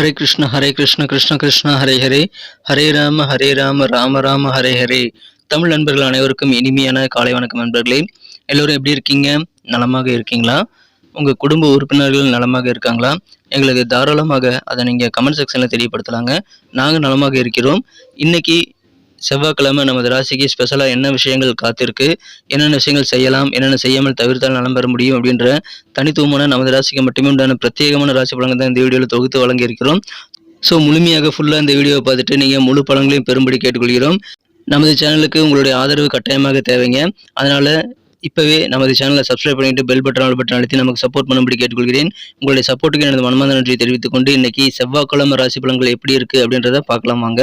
ஹரே கிருஷ்ண ஹரே கிருஷ்ண கிருஷ்ண கிருஷ்ண ஹரே ஹரே ஹரே ராம ஹரே ராம ராம ராம ஹரே ஹரே தமிழ் நண்பர்கள் அனைவருக்கும் இனிமையான காலை வணக்கம் நண்பர்களே. எல்லோரும் எப்படி இருக்கீங்க? நலமாக இருக்கீங்களா? உங்கள் குடும்ப உறுப்பினர்கள் நலமாக இருக்காங்களா? எங்களுக்கு தாராளமாக அதை நீங்கள் கமெண்ட் செக்ஷனில் தெரியப்படுத்தலாங்க. நாங்கள் நலமாக இருக்கிறோம். இன்னைக்கு செவ்வாய்க்கிழமை நமது ராசிக்கு ஸ்பெஷலாக என்ன விஷயங்கள் காத்திருக்கு என்னென்ன விஷயங்கள் செய்யலாம் என்னென்ன செய்யாமல் தவிர்த்தால் நலம் பெற முடியும் அப்படின்ற தனித்துவமான நமது ராசிக்கு மட்டுமே உண்டான பிரத்யேகமான ராசி பலன்கள் தான் இந்த வீடியோவில் தொகுத்து வழங்கியிருக்கிறோம். ஸோ முழுமையாக ஃபுல்லாக இந்த வீடியோவை பார்த்துட்டு நீங்கள் முழு பலன்களையும் பெரும்படி கேட்டுக்கொள்கிறோம். நமது சேனலுக்கு உங்களுடைய ஆதரவு கட்டாயமாக தேவைங்க. அதனால் இப்போவே நமது சேனலை சப்ஸ்கிரைப் பண்ணிட்டு பெல் பட்டன் ஆல் பட்டன் அழுத்தி நமக்கு சப்போர்ட் பண்ணும்படி கேட்டுக்கொள்கிறேன். உங்களுடைய சப்போர்ட்டுக்கு எனது மனமார்ந்த நன்றியை தெரிவித்துக்கொண்டு கொண்டு செவ்வாய்க்கிழமை ராசி பலன்கள் எப்படி இருக்குது அப்படின்றத பார்க்கலாம் வாங்க.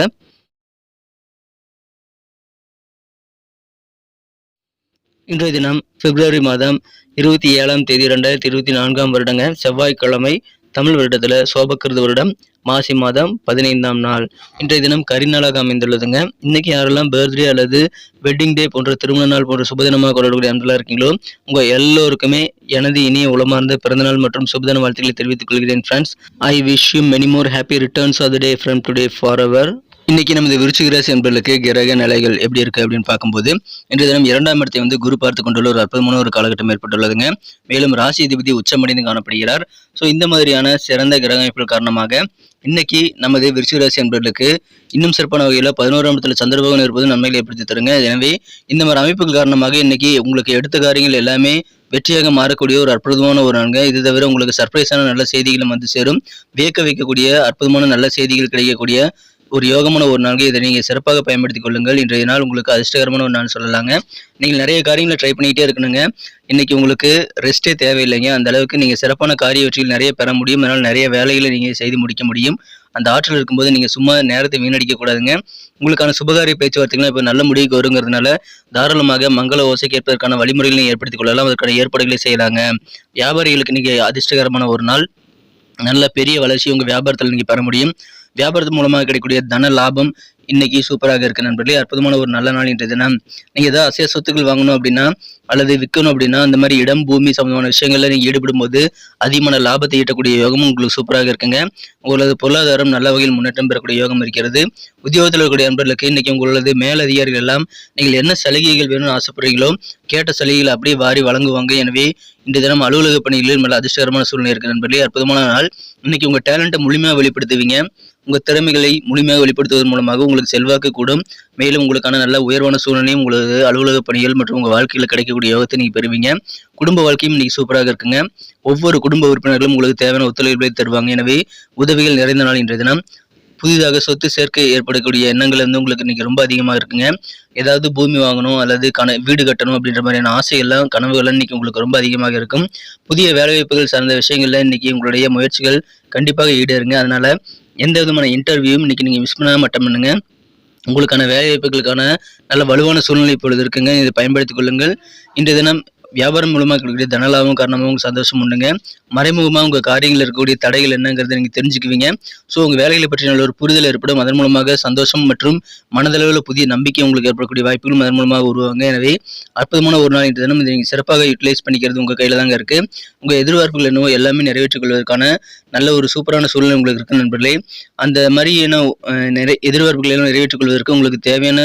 இன்றைய தினம் பிப்ரவரி மாதம் இருபத்தி ஏழாம் தேதி ரெண்டாயிரத்தி இருபத்தி நான்காம் வருடங்க செவ்வாய்க்கிழமை தமிழ் வருடத்தில் சோபக்கிருத வருடம் மாசி மாதம் பதினைந்தாம் நாள். இன்றைய தினம் கரிநாளாக அமைந்துள்ளதுங்க. இன்னைக்கு யாரெல்லாம் பர்த்டே அல்லது வெட்டிங் டே போன்ற திருமண நாள் போன்ற சுபதினமாக கொண்டாடக்கூடிய அன்பெல்லாம் இருக்கீங்களோ உங்கள் எல்லோருக்குமே எனது இனிய உளமார்ந்த பிறந்தநாள் மற்றும் சுபதின வாழ்த்துக்களை தெரிவித்துக் கொள்கிறேன் friends I wish you many more happy returns of the day from today for our இன்னைக்கு நமது விருச்சிக ராசி என்பர்களுக்கு கிரக நிலைகள் எப்படி இருக்கு அப்படின்னு பார்க்கும்போது இன்று தினம் இரண்டாம் இடத்தை வந்து குரு பார்த்து கொண்டுள்ள ஒரு அற்புதமான ஒரு காலகட்டம் ஏற்பட்டுள்ளதுங்க. மேலும் ராசி அதிபதி உச்சமடைந்து காணப்படுகிறார். ஸோ இந்த மாதிரியான சிறந்த கிரக அமைப்புகள் காரணமாக இன்னைக்கு நமது விருச்சிக ராசி என்பர்களுக்கு இன்னும் சிறப்பான வகையில் பதினோராம் இடத்துல சந்திரபகன் இருப்பது நன்மைகளை ஏற்படுத்தி தருங்க. எனவே இந்த மாதிரி அமைப்புகள் காரணமாக இன்னைக்கு உங்களுக்கு எடுத்த காரியங்கள் எல்லாமே வெற்றியாக மாறக்கூடிய ஒரு அற்புதமான ஒரு நன்கு இது தவிர உங்களுக்கு சர்ப்ரைஸான நல்ல செய்திகளும் வந்து சேரும். வியக்க வைக்கக்கூடிய அற்புதமான நல்ல செய்திகள் கிடைக்கக்கூடிய ஒரு யோகமான ஒரு நாள்கள் இதை நீங்கள் சிறப்பாக பயன்படுத்திக் கொள்ளுங்கள். இன்றைய நாள் உங்களுக்கு அதிர்ஷ்டகரமான ஒரு நாள் சொல்லலாங்க. நீங்கள் நிறைய காரியங்களை ட்ரை பண்ணிக்கிட்டே இருக்கணுங்க. இன்றைக்கி உங்களுக்கு ரெஸ்ட்டே தேவையில்லைங்க. அந்த அளவுக்கு நீங்கள் சிறப்பான காரிய வெற்றிகள் நிறைய பெற முடியும். அதனால் நிறைய வேலைகளை நீங்கள் செய்து முடிக்க முடியும். அந்த ஆற்றல் இருக்கும்போது நீங்கள் சும்மா நேரத்தை வீணடிக்கக்கூடாதுங்க உங்களுக்கான சுபகாரிய பேச்சுவார்த்தைகள்லாம் இப்போ நல்ல முடிவுக்கு வருங்கிறதுனால தாராளமாக மங்கள ஓசை கேட்பதற்கான வழிமுறைகளை ஏற்படுத்திக் கொள்ளலாம். அதற்கான ஏற்பாடுகளை செய்யலாங்க. வியாபாரிகளுக்கு நீங்கள் அதிர்ஷ்டகரமான ஒரு நாள். நல்ல பெரிய வளர்ச்சி உங்கள் வியாபாரத்தில் நீங்கள் பெற முடியும். வியாபாரத்து மூலமாக கிடைக்கக்கூடிய தன லாபம் இன்னைக்கு சூப்பராக இருக்கு நண்பர்களே. அற்புதமான ஒரு நல்ல நாள் இன்றைய தினம். நீங்கள் ஏதாவது அசைய சொத்துக்கள் வாங்கணும் அப்படின்னா அல்லது விற்கணும் அப்படின்னா அந்த மாதிரி இடம் பூமி சம்பந்தமான விஷயங்களில் நீங்கள் ஈடுபடும் போது அதிகமான லாபத்தை ஈட்டக்கூடிய யோகமும் உங்களுக்கு சூப்பராக இருக்குங்க. உங்களது பொருளாதாரம் நல்ல வகையில் முன்னேற்றம் பெறக்கூடிய யோகம் இருக்கிறது. உத்தியோகத்தில் இருக்கக்கூடிய நண்பர்களுக்கு இன்னைக்கு உங்களது மேலதிகாரிகள் எல்லாம் நீங்கள் என்ன சலுகைகள் வேணும்னு ஆசைப்படுறீங்களோ கேட்ட சலுகைகள் அப்படியே வாரி வழங்குவாங்க. எனவே இன்றைய தினம் அலுவலக பணிகளில் நல்ல அதிர்ஷ்டகரமான சூழ்நிலை இருக்கு நண்பர்களே. அற்புதமான நாள். இன்னைக்கு உங்கள் டேலண்ட்டை முழுமையாக வெளிப்படுத்துவீங்க. உங்கள் திறமைகளை முழுமையாக வெளிப்படுத்துவதன் மூலமாக உங்களுக்கு செல்வாக்கு கூடும். மேலும் உங்களுக்கான நல்ல உயர்வான சூழ்நிலையும் உங்களது அலுவலக பணிகள் மற்றும் உங்கள் வாழ்க்கையில் கிடைக்கக்கூடிய யோகத்தை நீங்கள் பெறுவீங்க. குடும்ப வாழ்க்கையும் இன்னைக்கு சூப்பராக இருக்குங்க. ஒவ்வொரு குடும்ப உறுப்பினர்களும் உங்களுக்கு தேவையான ஒத்துழைப்புகளை தருவாங்க. எனவே உதவிகள் நிறைந்த நாள் இன்றைய தினம். புதிதாக சொத்து சேர்க்கை ஏற்படக்கூடிய எண்ணங்கள் வந்து உங்களுக்கு இன்னைக்கு ரொம்ப அதிகமாக இருக்குங்க. ஏதாவது பூமி வாங்கணும் அல்லது கன வீடு கட்டணும் அப்படின்ற மாதிரியான ஆசையெல்லாம் கனவுகள்லாம் இன்னைக்கு உங்களுக்கு ரொம்ப அதிகமாக இருக்கும். புதிய வேலைவாய்ப்புகள் சார்ந்த விஷயங்கள்ல இன்னைக்கு உங்களுடைய முயற்சிகள் கண்டிப்பாக ஈடேறுங்க. அதனால எந்த விதமான இன்டர்வியூவும் இன்றைக்கி நீங்கள் மிஸ் பண்ணாமல் மட்டும் பண்ணுங்கள் உங்களுக்கான வேலைவாய்ப்புகளுக்கான நல்ல வலுவான சூழ்நிலை இப்பொழுது இருக்குங்க. இதை பயன்படுத்திக் கொள்ளுங்கள். இன்றைய தினம் வியாபாரம் மூலமாக இருக்கக்கூடிய தனலாபம் காரணமாக உங்களுக்கு சந்தோஷம் உண்டுங்க. மறைமுகமாக உங்கள் காரியங்களில் இருக்கக்கூடிய தடைகள் என்னங்கிறத நீங்கள் தெரிஞ்சுக்குவீங்க. ஸோ உங்கள் வேலைகளை பற்றி நல்ல ஒரு புரிதல் ஏற்படும். அதன் மூலமாக சந்தோஷம் மற்றும் மனதளவில் புதிய நம்பிக்கை உங்களுக்கு ஏற்படக்கூடிய வாய்ப்புகளும் அதன் மூலமாக உருவாங்க எனவே அற்புதமான ஒரு நாள் இன்றைய தினம் இதை நீங்கள் சிறப்பாக யூட்டிலைஸ் பண்ணிக்கிறது உங்கள் கையில் தாங்க இருக்குது உங்கள் எதிர்பார்ப்புகள் என்னவோ எல்லாமே நிறைவேற்றிக் கொள்வதற்கான நல்ல ஒரு சூப்பரான சூழ்நிலை உங்களுக்கு இருக்குது நண்பர்களே. அந்த மாதிரியான நிறைய நிறை எதிர்பார்ப்புகளை எல்லாம் நிறைவேற்றிக் கொள்வதற்கு உங்களுக்கு தேவையான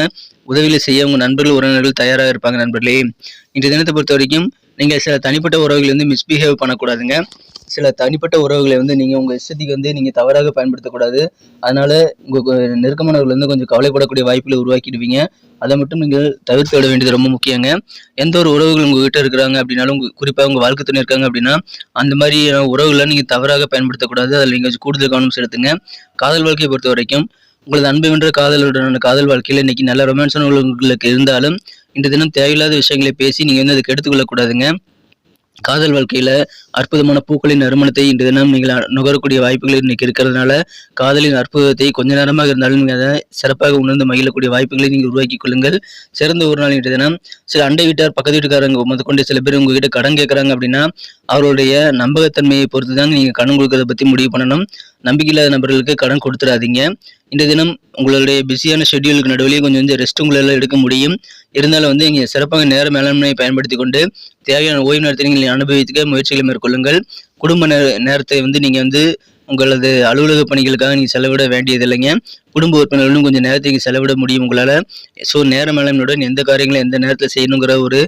உதவிகளை செய்ய உங்கள் நண்பர்கள் உறவினர்கள் தயாராக இருப்பாங்க நண்பர்களே. இன்றைய தினத்தை பொறுத்த வரைக்கும் நீங்கள் சில தனிப்பட்ட உறவுகளை வந்து மிஸ்பிஹேவ் பண்ணக்கூடாதுங்க. சில தனிப்பட்ட உறவுகளை வந்து நீங்கள் உங்கள் இஷ்டத்துக்கு வந்து நீங்கள் தவறாக பயன்படுத்தக்கூடாது. அதனால உங்கள் நெருக்கமானவர்கள் வந்து கொஞ்சம் கவலைப்படக்கூடிய வாய்ப்புகளை உருவாக்கிடுவீங்க. அதை மட்டும் நீங்கள் தவிர்த்து விட வேண்டியது ரொம்ப முக்கியங்க. எந்த ஒரு உறவுகள் உங்ககிட்ட இருக்கிறாங்க அப்படின்னாலும் உங்க குறிப்பாக உங்கள் வாழ்க்கை துணை இருக்காங்க அப்படின்னா அந்த மாதிரி உறவுகளை நீங்கள் தவறாக பயன்படுத்தக்கூடாது. அதில் நீங்கள் கூடுதல் கவனம் செலுத்துங்க. காதல் வாழ்க்கையை பொறுத்த வரைக்கும் உங்களது அன்பு வென்ற காதலுடனான காதல் வாழ்க்கையில் இன்னைக்கு நல்ல ரொமான்ஸான உங்களுக்கு இருந்தாலும் இன்று தினம் தேவையில்லாத விஷயங்களை பேசி நீங்கள் வந்து அதுக்கு எடுத்துக்கொள்ளக்கூடாதுங்க காதல் வாழ்க்கையில் அற்புதமான பூக்களின் நறுமணத்தை இன்று தினம் நீங்கள் நுகரக்கூடிய வாய்ப்புகள் இன்னைக்கு இருக்கிறதுனால காதலின் அற்புதத்தை கொஞ்ச நேரமாக இருந்தாலும் நீங்கள் அதை சிறப்பாக உணர்ந்து மகிழக்கூடிய வாய்ப்புகளை நீங்கள் உருவாக்கி கொள்ளுங்கள். சிறந்த ஒரு நாள் இன்று தினம் சில அண்டை வீட்டார் பக்கத்து வீட்டுக்காரங்க முதற்கொண்டு சில பேர் உங்ககிட்ட கடன் கேட்குறாங்க அப்படின்னா அவருடைய நம்பகத்தன்மையை பொறுத்து தாங்க நீங்கள் கடன் கொடுக்கறத பற்றி முடிவு பண்ணணும். நம்பிக்கையில்லாத நபர்களுக்கு கடன் கொடுத்துடாதீங்க. இந்த தினம் உங்களுடைய பிஸியான ஷெட்யூலுக்கு நடுவிலேயே கொஞ்சம் கொஞ்சம் ரெஸ்ட் உங்களால் எடுக்க முடியும். இருந்தாலும் வந்து இங்கே சிறப்பாக நேர மேலாண்மையை பயன்படுத்தி கொண்டு தேவையான ஓய்வு நேரத்தை நீங்கள் அனுபவித்துக்க முயற்சிகளை மேற்கொள்ளுங்கள். குடும்ப நேர நேரத்தை வந்து நீங்கள் வந்து உங்களது அலுவலக பணிகளுக்காக நீங்கள் செலவிட வேண்டியது இல்லைங்க குடும்ப உறுப்பினர்களும் கொஞ்சம் நேரத்துக்கு செலவிட முடியும் உங்களால். ஸோ நேர மேலாண்மையுடன் எந்த காரியங்களும் எந்த நேரத்தில் செய்யணுங்கிற ஒரு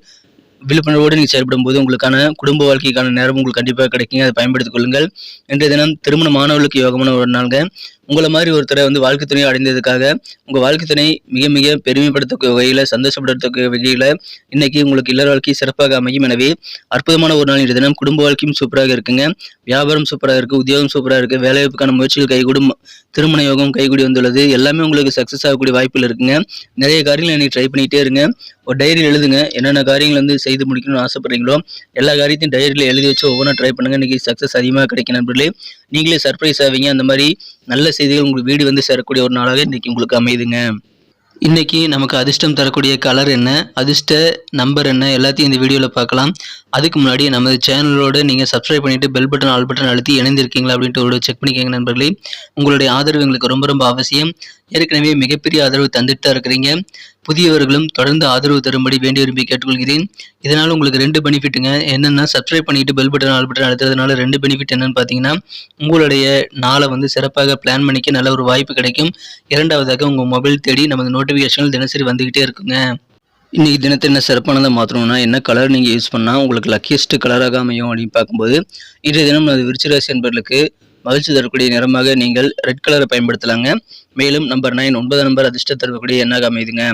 விழிப்புணர்வோடு நீங்கள் செயல்படும் போது உங்களுக்கான குடும்ப வாழ்க்கைக்கான நேரம் உங்களுக்கு கண்டிப்பாக கிடைக்குங்க. அதை பயன்படுத்திக் கொள்ளுங்கள். இன்றைய தினம் திருமண மாணவர்களுக்கு யோகமான ஒரு நாளுங்க. உங்களை மாதிரி ஒருத்தரை வந்து வாழ்க்கை துணை அடைந்ததுக்காக உங்கள் வாழ்க்கை துணை மிக மிக பெருமைப்படுத்தக்கூடிய வகையில் சந்தோஷப்படுத்தக்கூடிய வகையில் இன்னைக்கு உங்களுக்கு இல்லற வாழ்க்கை சிறப்பாக அமையும். எனவே அற்புதமான ஒரு நாள் இன்றைய தினம். குடும்ப வாழ்க்கையும் சூப்பராக இருக்குங்க. வியாபாரம் சூப்பராக இருக்குது உத்தியோகம் சூப்பராக இருக்குது வேலைவாய்ப்புக்கான முயற்சிகள் கைகூடும் திருமண யோகம் கைகூடி வந்துள்ளது. எல்லாமே உங்களுக்கு சக்ஸஸ் ஆகக்கூடிய வாய்ப்புகள் இருக்குங்க. நிறைய காரியங்கள் நீ ட்ரை பண்ணிகிட்டே இருங்க. ஒரு டைரி எழுதுங்க. என்னென்ன காரியங்கள் வந்து செய்து முடிக்கணும்னு ஆசைப்படுறீங்களோ எல்லா காரியத்தையும் டைரியில் எழுதி வச்சு ஒவ்வொன்றா ட்ரை பண்ணுங்கள் இன்றைக்கி சக்ஸஸ் அதிகமாக கிடைக்கும் நண்பர்களே. நீங்களே சர்ப்ரைஸ் ஆவீங்க. அந்த மாதிரி நல்ல செய்திகள் உங்களுக்கு வீடு வந்து சேரக்கூடிய ஒரு நாளாக இன்றைக்கி உங்களுக்கு அமையுதுங்க. இன்றைக்கி நமக்கு அதிர்ஷ்டம் தரக்கூடிய கலர் என்ன அதிர்ஷ்ட நம்பர் என்ன எல்லாத்தையும் இந்த வீடியோவில் பார்க்கலாம். அதுக்கு முன்னாடி நமது சேனலோடு நீங்கள் சப்ஸ்கிரைப் பண்ணிவிட்டு பெல் பட்டன் ஆல் பட்டன் அழுத்தி இணைந்திருக்கீங்களா அப்படின்ட்டு ஒரு செக் பண்ணிக்கோங்க நண்பர்களே. உங்களுடைய ஆதரவு எங்களுக்கு ரொம்ப ரொம்ப அவசியம். ஏற்கனவே மிகப்பெரிய ஆதரவு தந்துட்டு தான் இருக்கிறீங்க. புதியவர்களும் தொடர்ந்து ஆதரவு தரும்படி வேண்டி விரும்பி கேட்டுக்கொள்கிறேன். இதனால் உங்களுக்கு ரெண்டு பெனிஃபிட்டுங்க. என்னென்னா சப்ஸ்கிரைப் பண்ணிட்டு பெல் பட்டன் ஆல் பட்டன் அழுத்துறதுனால ரெண்டு பெனிஃபிட் என்னன்னு பார்த்தீங்கன்னா உங்களுடைய நாளை வந்து சிறப்பாக பிளான் பண்ணிக்க நல்ல ஒரு வாய்ப்பு கிடைக்கும். இரண்டாவதாக உங்கள் மொபைல் தேடி நமது நோட்டிஃபிகேஷன்கள் தினசரி வந்துக்கிட்டே இருக்குங்க. இன்றைக்கி தினத்தை என்ன சிறப்பானதை மாற்றணும்னா என்ன கலர் நீங்கள் யூஸ் பண்ணால் உங்களுக்கு லக்கியஸ்ட் கலராக அமையும் அப்படின்னு பார்க்கும்போது இன்றைய தினம் அது விருச்சிராசி என்பர்களுக்கு மகிழ்ச்சி தரக்கூடிய நிறமாக நீங்கள் ரெட் கலரை பயன்படுத்தலாங்க. மேலும் நம்பர் நைன் ஒன்பது நம்பர் அதிர்ஷ்ட தரக்கூடிய எண்ணாக அமைதுங்க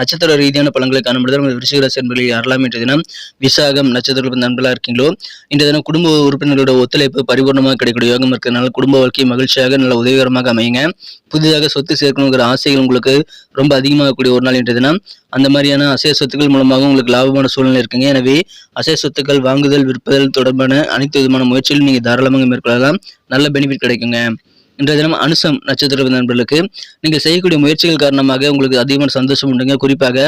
நட்சத்திர ரீதியான பழங்களை காணப்படுதல் உங்கள் விருச்சிகராசி என்பர்களில் யாரெல்லாம் இன்றைய தினம் விசாகம் நட்சத்திர நண்பர்களாக இருக்கீங்களோ இந்த தினம் குடும்ப உறுப்பினர்களோட ஒத்துழைப்பு பரிபூர்ணமாக கிடைக்கக்கூடிய யோகம் இருக்கிறதுனால குடும்ப வாழ்க்கை மகிழ்ச்சியாக நல்ல உதவிகரமாக அமையுங்க. புதிதாக சொத்து சேர்க்கணுங்கிற ஆசைகள் உங்களுக்கு ரொம்ப அதிகமாகக்கூடிய ஒரு நாள் இன்றைய தினம். அந்த மாதிரியான அசைய சொத்துக்கள் மூலமாக உங்களுக்கு லாபமான சூழ்நிலை இருக்குங்க. எனவே அசைய சொத்துக்கள் வாங்குதல் விற்பதல் தொடர்பான அனைத்து விதமான முயற்சிகளும் நீங்கள் தாராளமாக மேற்கொள்ளலாம். நல்ல பெனிஃபிட் கிடைக்குங்க. இன்றைய தினம் அனுசம் நட்சத்திர நண்பர்களுக்கு நீங்கள் செய்யக்கூடிய முயற்சிகள் காரணமாக உங்களுக்கு அதிகமான சந்தோஷம் உண்டுங்க. குறிப்பாக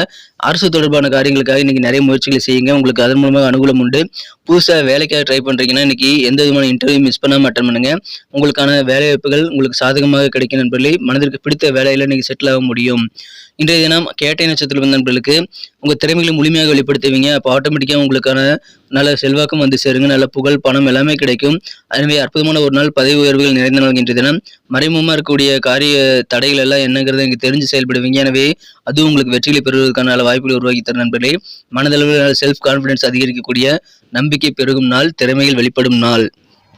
அரசு தொடர்பான காரியங்களுக்காக இன்னைக்கு நிறைய முயற்சிகளை செய்யுங்க. உங்களுக்கு அதன் மூலமாக அனுகூலம் உண்டு. புதுசாக வேலைக்காக ட்ரை பண்ணுறீங்கன்னா இன்னைக்கு எந்த விதமான இன்டர்வியூ மிஸ் பண்ணாமல் அட்டன் பண்ணுங்க. உங்களுக்கான வேலை வாய்ப்புகள் உங்களுக்கு சாதகமாக கிடைக்கும் நண்பர்களே. மனதிற்கு பிடித்த வேலையில் நீங்கள் செட்டில் ஆக முடியும். இன்றைய தினம் கேட்டை நட்சத்திர நண்பர்களுக்கு உங்கள் திறமைகளை முழுமையாக வெளிப்படுத்துவீங்க. அப்போ ஆட்டோமேட்டிக்காக உங்களுக்கான நல்ல செல்வாக்கும் வந்து சேருங்க நல்ல புகழ் பணம் எல்லாமே கிடைக்கும். எனவே அற்புதமான ஒரு நாள் பதவி உயர்வுகள் நிறைந்த நாள் இன்றைய தினம் மறைமுகமாக இருக்கக்கூடிய காரிய தடைகள் எல்லாம் என்னங்கிறத இங்கே தெரிஞ்சு செயல்படுவீங்க. எனவே அதுவும் உங்களுக்கு வெற்றிகளை பெறுவதற்கான நல்ல வாய்ப்புகளை உருவாக்கி தரும் நண்பர்களே. மனதளவில் செல்ஃப் கான்ஃபிடன்ஸ் அதிகரிக்கக்கூடிய நம்பிக்கை பெருகும் நாள் திறமைகள் வெளிப்படும் நாள்.